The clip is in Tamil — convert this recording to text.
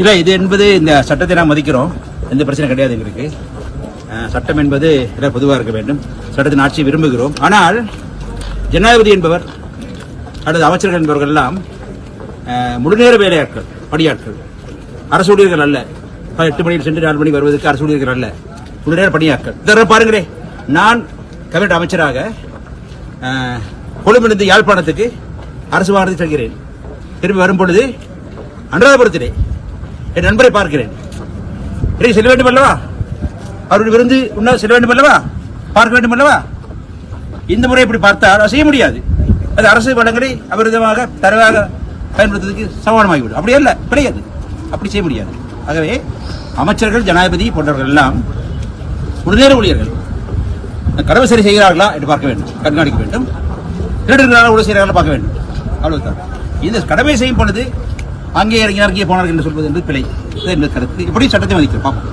இல்லை இது என்பது இந்த சட்டத்தை நாம் மதிக்கிறோம். எந்த பிரச்சனை கிடையாது எங்களுக்கு. சட்டம் என்பது எல்லாம் பொதுவாக இருக்க வேண்டும். சட்டத்தின் ஆட்சியை விரும்புகிறோம். ஆனால் ஜனாதிபதி என்பவர் அல்லது அமைச்சர்கள் என்பவர்கள் எல்லாம் முழுநேர வேலையாட்கள் பணியாட்கள். அரசு ஊழியர்கள் அல்ல. எட்டு மணியில் சென்று நாலு மணி வருவதற்கு அரசு ஊழியர்கள் அல்ல. முழுநேர பணியாட்கள். இதர பாருங்களே. நான் கேபினட் அமைச்சராக கொழும்பிலிருந்து யாழ்ப்பாணத்துக்கு அரசு வாகனத்தில் செல்கிறேன் திரும்பி வரும் பொழுது அனுராதபுரத்திலே என் நண்பரை பார்க்கிறேன். இடையே செல்ல வேண்டும் அல்லவா? அவருடைய விருந்து உண்ண செல்ல வேண்டும் அல்லவா? பார்க்க வேண்டும் அல்லவா? இந்த முறை இப்படி பார்த்தால் செய்ய முடியாது. அது அரசு வளங்களை அபரிதமாக தரவாக பயன்படுத்துவதற்கு சமானமாகிவிடும். அப்படி அல்ல கிடையாது அப்படி செய்ய முடியாது. ஆகவே அமைச்சர்கள் ஜனாதிபதி போன்றவர்கள் எல்லாம் உடனே ஊழியர்கள். கடமை சரி செய்கிறார்களா என்று பார்க்க வேண்டும் கண்காணிக்க வேண்டும். திருடுகிறார்களா உடல் செய்கிறார்களா பார்க்க வேண்டும். அவ்வளவுதான். இந்த கடமை செய்யும் பொழுது அங்கே இறங்கினார் இறங்கிய போனார்கள் என்று சொல்வது என்பது பிழை. என்பது கருத்து. இப்படி சட்டத்தை மதிக்கிறோம். பார்ப்போம்.